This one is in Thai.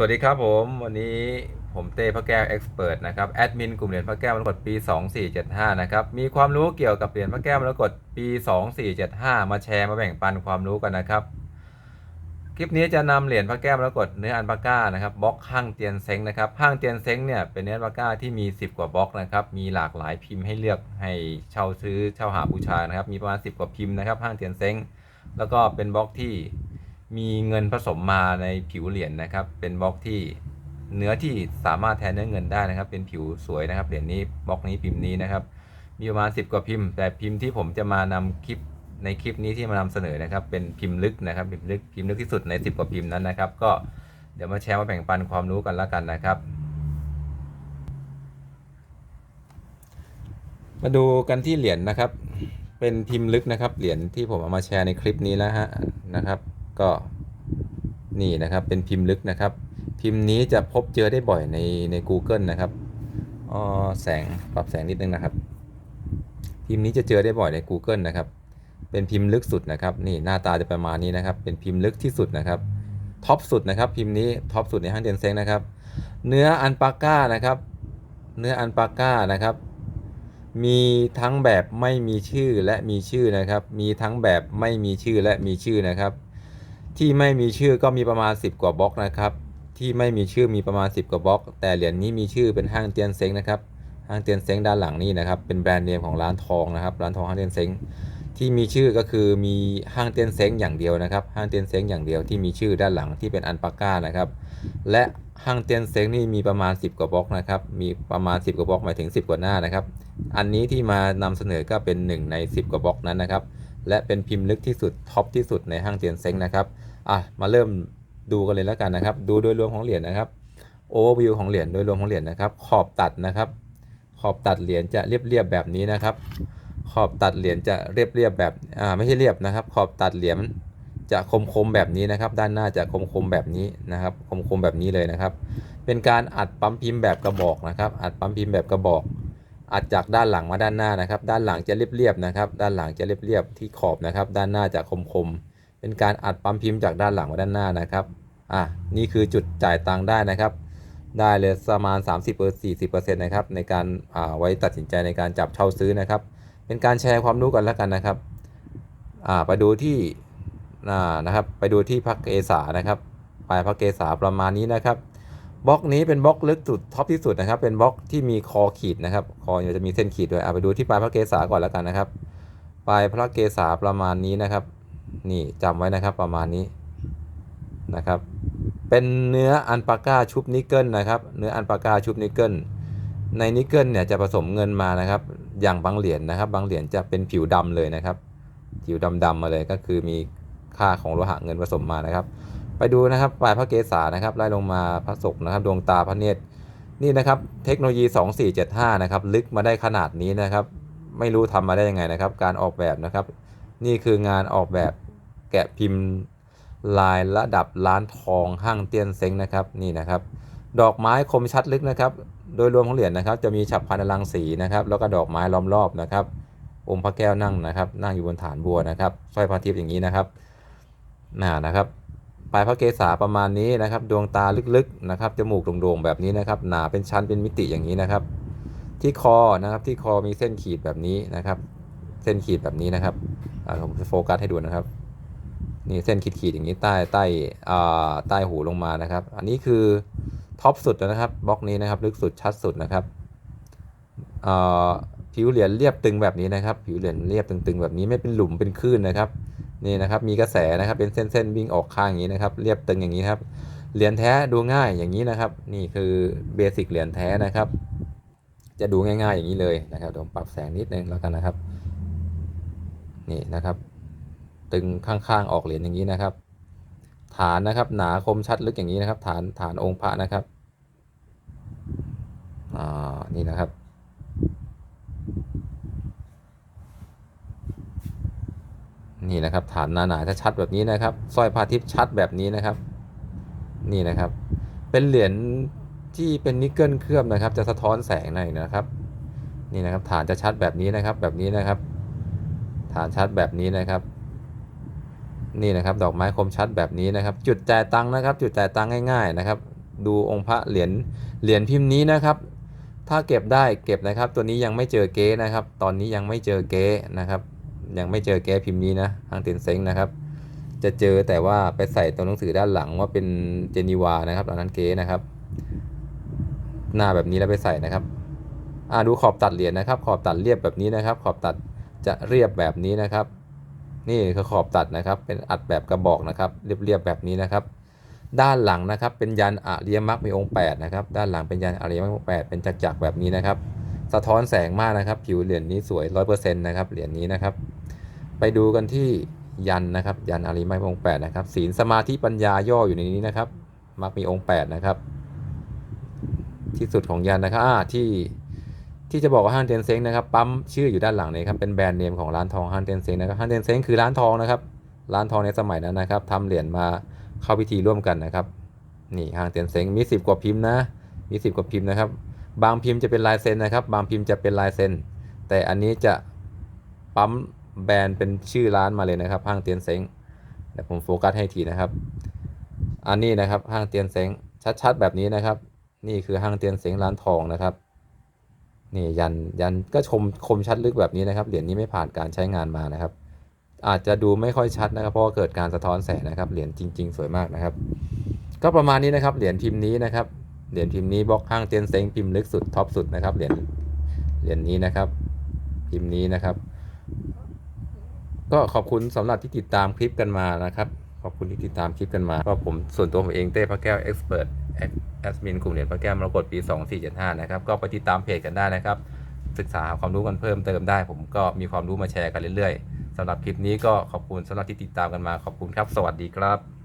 สวัสดีครับผมวันนี้ผมเต้พระแก้วเอ็กซ์เพรสนะครับแอดมินกลุ่มเหรียญพระแก้วมรกตปี 2475 นะครับมีความรู้เกี่ยวกับเหรียญพระแก้วมรกตปี 2475 มาแชร์มาแบ่งปันความรู้กันนะครับ คลิปนี้จะนำเหรียญพระแก้วมรกตเนื้ออันปาก้านะครับบล็อกห้างเตียนเซ้งนะครับห้างเตียนเซ้งเนี่ยเป็นเนื้ออันปาก้าที่มี 10 กว่าบล็อกนะครับมีหลากหลายพิมพ์ให้เลือกให้เช่าซื้อเช่าหาบูชานะครับมีประมาณ 10 กว่าพิมพ์นะครับห้างเตียนเซ้งแล้วก็เป็นบล็อกที่ มีเงินผสมมาในผิวเหรียญนะครับ เป็นบล็อกที่เนื้อที่สามารถแทนเนื้อเงินได้นะครับ เป็นผิวสวยนะครับเหรียญนี้บล็อกนี้พิมพ์นี้นะครับ มีประมาณ 10 กว่าพิมพ์ แต่พิมพ์ที่ผมจะมานำคลิปในคลิปนี้ที่มานำเสนอนะครับ เป็นพิมพ์ลึกนะครับ พิมพ์ลึกพิมพ์ลึกที่สุดใน 10 กว่าพิมพ์นั้นนะครับ ก็เดี๋ยวมาแชร์มาแบ่งปันความรู้กันแล้วกันนะครับ มาดูกันที่เหรียญนะครับ เป็นพิมพ์ลึกนะครับเหรียญที่ผมเอามาแชร์ในคลิปนี้แล้วฮะนะครับ ก็นี่นะครับเป็นพิมพ์ลึกนะครับ พิมพ์นี้จะพบเจอได้บ่อยในใน Google นะครับอ๋อแสงปรับแสงนิดนึงนะครับ พิมพ์นี้จะเจอได้บ่อยใน Google นะครับ เป็นพิมพ์ลึกสุดนะครับนี่หน้าตาจะประมาณนี้นะครับ เป็นพิมพ์ลึกที่สุดนะครับท็อปสุดนะครับ พิมพ์นี้ท็อปสุดในห้างเดนเซ็งนะครับ เนื้ออันปาก้านะครับ เนื้ออันปาก้านะครับ มีทั้งแบบไม่มีชื่อและมีชื่อนะครับ มีทั้งแบบไม่มีชื่อและมีชื่อนะครับ ที่ไม่มีชื่อก็มีประมาณ 10 กว่าบล็อกนะครับ ที่ไม่มีชื่อมีประมาณ 10 กว่าบล็อก แต่เหรียญนี้มีชื่อเป็นห้างเตียนเซ็งนะครับห้างเตียนเซ็งด้านหลังนี่นะครับเป็นแบรนด์เนมของร้านทองนะครับร้านทองห้างเตียนเซ็งที่มีชื่อก็คือมีห้างเตียนเซ็งอย่างเดียวนะครับห้างเตียนเซ็งอย่างเดียวที่มีชื่อด้านหลังที่เป็นอันปาก้านะครับและห้างเตียนเซ็งนี่มีประมาณ 10 กว่าบล็อกนะครับมีประมาณ 10 กว่าบล็อกหมายถึง 10 กว่าหน้านะครับอันนี้ที่มานำเสนอก็เป็น 1 ใน 10 กว่าบล็อกนั้นนะครับและเป็นพิมพ์ลึกที่สุดท็อปที่สุดในห้างเตียนเซ็งนะครับ อะมาเริ่มดูกันเลยแล้วกันนะครับ ดูโดยรวมของเหรียญนะครับโอเวอร์วิวของเหรียญโดยรวมของเหรียญนะครับ ขอบตัดนะครับ ขอบตัดเหรียญจะเรียบๆแบบนี้นะครับ ขอบตัดเหรียญจะเรียบๆแบบอ่าไม่ใช่เรียบนะครับ ขอบตัดเหรียญจะคมๆแบบนี้นะครับ ด้านหน้าจะคมๆแบบนี้นะครับ คมๆแบบนี้เลยนะครับ เป็นการอัดปั๊มพิมพ์แบบกระบอกนะครับ อัดปั๊มพิมพ์แบบกระบอก อัดจากด้านหลังมาด้านหน้านะครับ ด้านหลังจะเรียบๆนะครับ ด้านหลังจะเรียบๆที่ขอบนะครับ ด้านหน้าจะคมๆ เป็นการอัดปั๊มพิมพ์จากด้านหลังมาด้านหน้านะครับ อะนี่คือจุดจ่ายตังค์ได้นะครับ ได้เลยประมาณ 30เปอร์40เปอร์เซ็นต์นะครับในการอ่าไว้ตัดสินใจในการจับเช่าซื้อนะครับ เป็นการแชร์ความรู้กันแล้วกันนะครับ อ่าไปดูที่อ่านะครับ ไปดูที่พักเกษานะครับปลายพักเกษาประมาณนี้นะครับบล็อกนี้เป็นบล็อกลึกสุดท็อปที่สุดนะครับ เป็นบล็อกที่มีคอขีดนะครับ คอจะมีเส้นขีดด้วยเอาไปดูที่ปลายพระเกศาก่อนแล้วกันนะครับ ปลายพระเกศาประมาณนี้นะครับ นี่จำไว้นะครับประมาณนี้นะครับ เป็นเนื้ออันปาก้าชุบนิกเกิลนะครับ เนื้ออันปาก้าชุบนิกเกิลในนิกเกิลเนี่ยจะผสมเงินมานะครับ อย่างบางเหรียญนะครับ บางเหรียญจะเป็นผิวดำเลยนะครับ ผิวดำๆมาเลยก็คือมีค่าของโลหะเงินผสมมานะครับ ไปดูนะครับปลายพระเกศานะครับไล่ลงมาพระศกนะครับ ดวงตาพระเนตรนี่นะครับเทคโนโลยี 2475 นะครับ ลึกมาได้ขนาดนี้นะครับ ไม่รู้ทำมาได้ยังไงนะครับ การออกแบบนะครับ นี่คืองานออกแบบแกะพิมพ์ลายระดับล้านทองห้างเตี้ยนเซ็งนะครับนี่นะครับ ดอกไม้คมชัดลึกนะครับ โดยรวมของเหรียญนะครับ จะมีฉับพันอลังสีนะครับ แล้วก็ดอกไม้ล้อมรอบนะครับ องค์พระแก้วนั่งนะครับ นั่งอยู่บนฐานบัวนะครับสร้อยพระทิพย์อย่างนี้นะครับน่านะครับปลายพระเกศาประมาณนี้นะครับ ดวงตาลึกๆนะครับจมูกโด่งๆแบบนี้นะครับ หนาเป็นชั้นเป็นมิติอย่างนี้นะครับ ที่คอนะครับที่คอมีเส้นขีดแบบนี้นะครับ ส้นขีดแบบนี้นะครับผมจะโฟกัสให้ดูนะครับนี่เส้นขีดขีดอย่างนี้ใต้ใต้ใต้หูลงมานะครับ อันนี้คือท็อปสุดแล้วนะครับบล็อกนี้นะครับลึกสุดชัดสุดนะครับผิวเหรียญเรียบตึงแบบนี้นะครับ ผิวเหรียญเรียบตึงๆแบบนี้ไม่เป็นหลุมเป็นคลื่นนะครับนี่นะครับมีกระแสนะครับเป็นเส้นๆวิ่งออกข้างอย่างนี้นะครับ เรียบตึงอย่างนี้ครับเหรียญแท้ดูง่ายอย่างนี้นะครับ นี่คือเบสิกเหรียญแท้นะครับ จะดูง่ายๆอย่างนี้เลยนะครับผมปรับแสงนิดนึงแล้วกันนะครับ นี่นะครับ ตึงข้างๆออกเหรียญอย่างนี้นะครับ ฐานนะครับหนาคมชัดลึกอย่างนี้นะครับ ฐานฐานองค์พระนะครับอ่านี่นะครับนี่นะครับฐานหนาๆชัดแบบนี้นะครับสร้อยพาทิพย์ชัดแบบนี้นะครับ นี่นะครับ เป็นเหรียญที่เป็นนิกเกิลเคลือบนะครับ จะสะท้อนแสงหน่อยนะครับ นี่นะครับฐานจะชัดแบบนี้นะครับแบบนี้นะครับานชัดแบบนี้นะครับ นี่นะครับดอกไม้คมชัดแบบนี้นะครับ จุดจ่ายตังค์นะครับ จุดจ่ายตังค์ง่าย ๆนะครับ ดูองค์พระเหรียญเหรียญพิมพ์นี้นะครับ ถ้าเก็บได้เก็บนะครับ ตัวนี้ยังไม่เจอเก๊นะครับ ตอนนี้ยังไม่เจอเก๊นะครับ ยังไม่เจอเก๊พิมพ์นี้นะทางเต็นเซ็งนะครับจะเจอแต่ว่าไปใส่ตัวหนังสือด้านหลังว่าเป็นเจนีวานะครับตอนนั้นเก๊นะครับ หน้าแบบนี้แล้วไปใส่นะครับอ่าดูขอบตัดเหรียญนะครับ ขอบตัดเรียบแบบนี้นะครับ ขอบตัด จะเรียบแบบนี้นะครับ นี่คือขอบตัดนะครับ เป็นอัดแบบกระบอกนะครับ เรียบๆแบบนี้นะครับ ด้านหลังนะครับ เป็นยันอริยมรรคมีองค์8นะครับ ด้านหลังเป็นยันอริยมรรคมีองค์8เป็นจักรๆแบบนี้นะครับ สะท้อนแสงมากนะครับ ผิวเหรียญนี้สวย100%นะครับ เหรียญนี้นะครับ ไปดูกันที่ยันนะครับ ยันอริยมรรคมีองค์8นะครับ ศีลสมาธิปัญญาย่ออยู่ในนี้นะครับมรรคมีองค์8นะครับ ที่สุดของยันนะครับที่ ที่จะบอกว่าห้างเทนเซ็งนะครับปั๊มชื่ออยู่ด้านหลังนี้ครับเป็นแบรนด์เนมของร้านทองห้างเทนเซ็งนะครับห้างเทนเซ็งคือร้านทองนะครับร้านทองในสมัยนั้นนะครับทำเหรียญมาเข้าพิธีร่วมกันนะครับนี่ห้างเตียนเซ็งมี 10 กว่าพิมพ์นะ มี 10 กว่าพิมพ์นะครับ บางพิมพ์จะเป็นลายเซ็นนะครับ บางพิมพ์จะเป็นลายเซ็น แต่อันนี้จะปั๊มแบรนด์เป็นชื่อร้านมาเลยนะครับ ห้างเตียนเซ็งเดี๋ยวผมโฟกัสให้ทีนะครับ อันนี้นะครับห้างเตียนเซ็งชัดๆแบบนี้นะครับ นี่คือห้างเตียนเซ็งร้านทองนะครับ นี่ยันยันก็ชมคมชัดลึกแบบนี้นะครับเหรียญนี้ไม่ผ่านการใช้งานมานะครับ อาจจะดูไม่ค่อยชัดนะครับ เพราะเกิดการสะท้อนแสงนะครับเหรียญจริง ๆ สวยมากนะครับ ก็ประมาณนี้นะครับเหรียญพิมพ์นี้นะครับเหรียญพิมพ์นี้บล็อกห้างเตียนเซ็งพิมพ์ลึกสุดท็อปสุดนะครับเหรียญเหรียญนี้นะครับ พิมพ์นี้นะครับ ก็ขอบคุณสำหรับที่ติดตามคลิปกันมานะครับ ขอบคุณที่ติดตามคลิปกันมาก็ผมส่วนตัวผมเองเต้พระแก้วเอ็กซ์เพรส แอดมินกลุ่มเหรียญพระแก้วมรกตปี 2475 นะครับ ก็ไปติดตามเพจกันได้นะครับ ศึกษาหาความรู้กันเพิ่มเติมได้ ผมก็มีความรู้มาแชร์กันเรื่อยๆสำหรับคลิปนี้ก็ขอบคุณสำหรับที่ติดตามกันมาขอบคุณครับ สวัสดีครับ